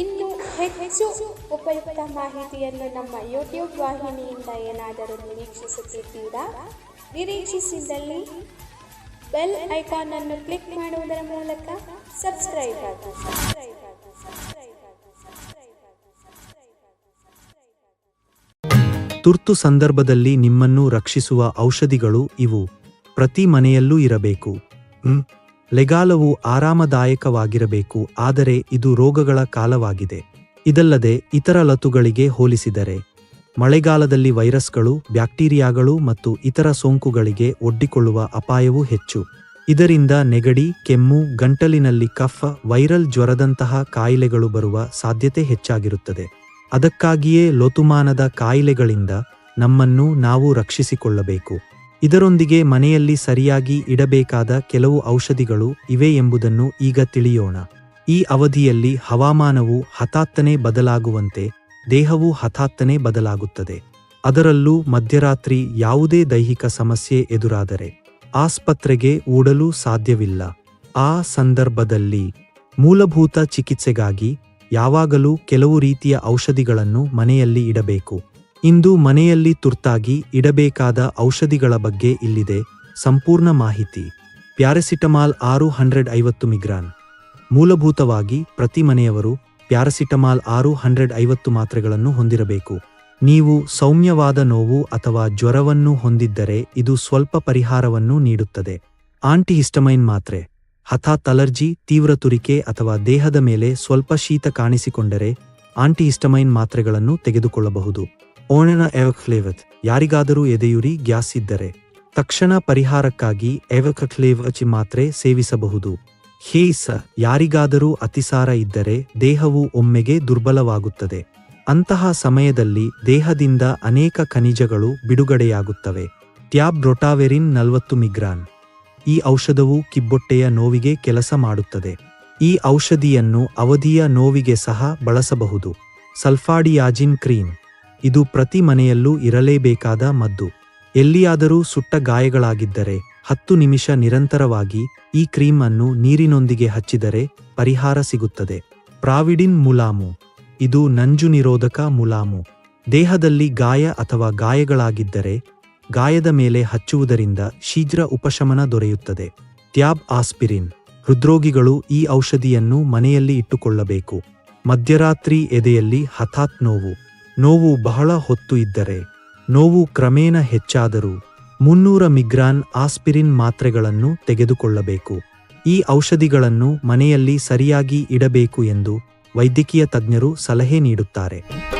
ಇನ್ನು ಹೆಚ್ಚು ಉಪಯುಕ್ತ ಮಾಹಿತಿಯನ್ನು ನಮ್ಮ ಯೂಟ್ಯೂಬ್ ವಾಹಿನಿಯಿಂದ ಏನಾದರೂ ನಿರೀಕ್ಷಿಸುತ್ತಿದ್ದೀರಾ? ನಿರೀಕ್ಷಿಸಿದಲ್ಲಿ ಬೆಲ್ ಐಕಾನ್ ಅನ್ನು ಕ್ಲಿಕ್ ಮಾಡುವುದರ ಮೂಲಕ ಸಬ್ಸ್ಕ್ರೈಬ್ ಆಗಿ. ಸಬ್ಸ್ಕ್ರೈಬ್ ಆಗಿ ತುರ್ತು ಸಂದರ್ಭದಲ್ಲಿ ನಿಮ್ಮನ್ನು ರಕ್ಷಿಸುವ ಔಷಧಿಗಳು ಇವು. ಪ್ರತಿ ಮನೆಯಲ್ಲೂ ಇರಬೇಕು. ಲೆಗಾಲವು ಆರಾಮದಾಯಕವಾಗಿರಬೇಕು, ಆದರೆ ಇದು ರೋಗಗಳ ಕಾಲವಾಗಿದೆ. ಇದಲ್ಲದೆ ಇತರ ಲತುಗಳಿಗೆ ಹೋಲಿಸಿದರೆ, ಮಳೆಗಾಲದಲ್ಲಿ ವೈರಸ್ಗಳು, ಬ್ಯಾಕ್ಟೀರಿಯಾಗಳು ಮತ್ತು ಇತರ ಸೋಂಕುಗಳಿಗೆ ಒಡ್ಡಿಕೊಳ್ಳುವ ಅಪಾಯವೂ ಹೆಚ್ಚು. ಇದರಿಂದ ನೆಗಡಿ, ಕೆಮ್ಮು, ಗಂಟಲಿನಲ್ಲಿ ಕಫ, ವೈರಲ್ ಜ್ವರದಂತಹ ಕಾಯಿಲೆಗಳು ಬರುವ ಸಾಧ್ಯತೆ ಹೆಚ್ಚಾಗಿರುತ್ತದೆ. ಅದಕ್ಕಾಗಿಯೇ ಲೋತುಮಾನದ ಕಾಯಿಲೆಗಳಿಂದ ನಮ್ಮನ್ನು ನಾವು ರಕ್ಷಿಸಿಕೊಳ್ಳಬೇಕು. ಇದರೊಂದಿಗೆ ಮನೆಯಲ್ಲಿ ಸರಿಯಾಗಿ ಇಡಬೇಕಾದ ಕೆಲವು ಔಷಧಿಗಳು ಇವೆ ಎಂಬುದನ್ನು ಈಗ ತಿಳಿಯೋಣ. ಈ ಅವಧಿಯಲ್ಲಿ ಹವಾಮಾನವು ಹಠಾತ್ತನೆ ಬದಲಾಗುವಂತೆ, ದೇಹವು ಹಠಾತ್ತನೆ ಬದಲಾಗುತ್ತದೆ. ಅದರಲ್ಲೂ ಮಧ್ಯರಾತ್ರಿ ಯಾವುದೇ ದೈಹಿಕ ಸಮಸ್ಯೆ ಎದುರಾದರೆ ಆಸ್ಪತ್ರೆಗೆ ಓಡಲು ಸಾಧ್ಯವಿಲ್ಲ. ಆ ಸಂದರ್ಭದಲ್ಲಿ ಮೂಲಭೂತ ಚಿಕಿತ್ಸೆಗಾಗಿ ಯಾವಾಗಲೂ ಕೆಲವು ರೀತಿಯ ಔಷಧಿಗಳನ್ನು ಮನೆಯಲ್ಲಿ ಇಡಬೇಕು. ಇಂದು ಮನೆಯಲ್ಲಿ ತುರ್ತಾಗಿ ಇಡಬೇಕಾದ ಔಷಧಿಗಳ ಬಗ್ಗೆ ಇಲ್ಲಿದೆ ಸಂಪೂರ್ಣ ಮಾಹಿತಿ. ಪ್ಯಾರಸಿಟಮಾಲ್ ಆರು ಹಂಡ್ರೆಡ್ ಐವತ್ತು ಮಿಗ್ರಾನ್. ಮೂಲಭೂತವಾಗಿ ಪ್ರತಿ ಮನೆಯವರು ಪ್ಯಾರಸಿಟಮಾಲ್ ಆರು ಹಂಡ್ರೆಡ್ ಐವತ್ತು ಮಾತ್ರೆಗಳನ್ನು ಹೊಂದಿರಬೇಕು. ನೀವು ಸೌಮ್ಯವಾದ ನೋವು ಅಥವಾ ಜ್ವರವನ್ನು ಹೊಂದಿದ್ದರೆ ಇದು ಸ್ವಲ್ಪ ಪರಿಹಾರವನ್ನು ನೀಡುತ್ತದೆ. ಆಂಟಿಹಿಸ್ಟಮೈನ್ ಮಾತ್ರೆ. ಹಠಾತ್ ಅಲರ್ಜಿ, ತೀವ್ರ ತುರಿಕೆ ಅಥವಾ ದೇಹದ ಮೇಲೆ ಸ್ವಲ್ಪ ಶೀತ ಕಾಣಿಸಿಕೊಂಡರೆ ಆಂಟಿಹಿಸ್ಟಮೈನ್ ಮಾತ್ರೆಗಳನ್ನು ತೆಗೆದುಕೊಳ್ಳಬಹುದು. ಓಣನ ಎವಕ್ಲೇವತ್ ಯಾರಿಗಾದರೂ ಎದೆಯುರಿ ಗ್ಯಾಸ್ ಇದ್ದರೆ ತಕ್ಷಣ ಪರಿಹಾರಕ್ಕಾಗಿ ಎವಕ್ಲೇವಚಿ ಮಾತ್ರೆ ಸೇವಿಸಬಹುದು. ಹೇಸ ಯಾರಿಗಾದರೂ ಅತಿಸಾರ ಇದ್ದರೆ ದೇಹವು ಒಮ್ಮೆಗೆ ದುರ್ಬಲವಾಗುತ್ತದೆ. ಅಂತಹ ಸಮಯದಲ್ಲಿ ದೇಹದಿಂದ ಅನೇಕ ಖನಿಜಗಳು ಬಿಡುಗಡೆಯಾಗುತ್ತವೆ. ಟ್ಯಾಬ್ ರೊಟಾವೆರಿನ್ ನಲವತ್ತು ಮಿಗ್ರಾನ್ ಈ ಔಷಧವು ಕಿಬ್ಬೊಟ್ಟೆಯ ನೋವಿಗೆ ಕೆಲಸ ಮಾಡುತ್ತದೆ. ಈ ಔಷಧಿಯನ್ನು ಅವಧಿಯ ನೋವಿಗೆ ಸಹ ಬಳಸಬಹುದು. Sulphadiazine cream. ಇದು ಪ್ರತಿ ಮನೆಯಲ್ಲೂ ಇರಲೇಬೇಕಾದ ಮದ್ದು. ಎಲ್ಲಿಯಾದರೂ ಸುಟ್ಟ ಗಾಯಗಳಾಗಿದ್ದರೆ ಹತ್ತು ನಿಮಿಷ ನಿರಂತರವಾಗಿ ಈ ಕ್ರೀಮ್ ಅನ್ನು ನೀರಿನೊಂದಿಗೆ ಹಚ್ಚಿದರೆ ಪರಿಹಾರ ಸಿಗುತ್ತದೆ. ಪ್ರಾವಿಡಿನ್ ಮುಲಾಮು. ಇದು ನಂಜು ನಿರೋಧಕ ಮುಲಾಮು. ದೇಹದಲ್ಲಿ ಗಾಯ ಅಥವಾ ಗಾಯಗಳಾಗಿದ್ದರೆ ಗಾಯದ ಮೇಲೆ ಹಚ್ಚುವುದರಿಂದ ಶೀಘ್ರ ಉಪಶಮನ ದೊರೆಯುತ್ತದೆ. Tab aspirin. ಹೃದ್ರೋಗಿಗಳು ಈ ಔಷಧಿಯನ್ನು ಮನೆಯಲ್ಲಿ ಇಟ್ಟುಕೊಳ್ಳಬೇಕು. ಮಧ್ಯರಾತ್ರಿ ಎದೆಯಲ್ಲಿ ಹಠಾತ್ ನೋವು. ನೋವು ಬಹಳ ಹೊತ್ತು ಇದ್ದರೆ, ನೋವು ಕ್ರಮೇಣ ಹೆಚ್ಚಾದರೂ ಮುನ್ನೂರ ಮಿಗ್ರಾನ್ ಆಸ್ಪಿರಿನ್ ಮಾತ್ರೆಗಳನ್ನು ತೆಗೆದುಕೊಳ್ಳಬೇಕು. ಈ ಔಷಧಿಗಳನ್ನು ಮನೆಯಲ್ಲಿ ಸರಿಯಾಗಿ ಇಡಬೇಕು ಎಂದು ವೈದ್ಯಕೀಯ ತಜ್ಞರು ಸಲಹೆ ನೀಡುತ್ತಾರೆ.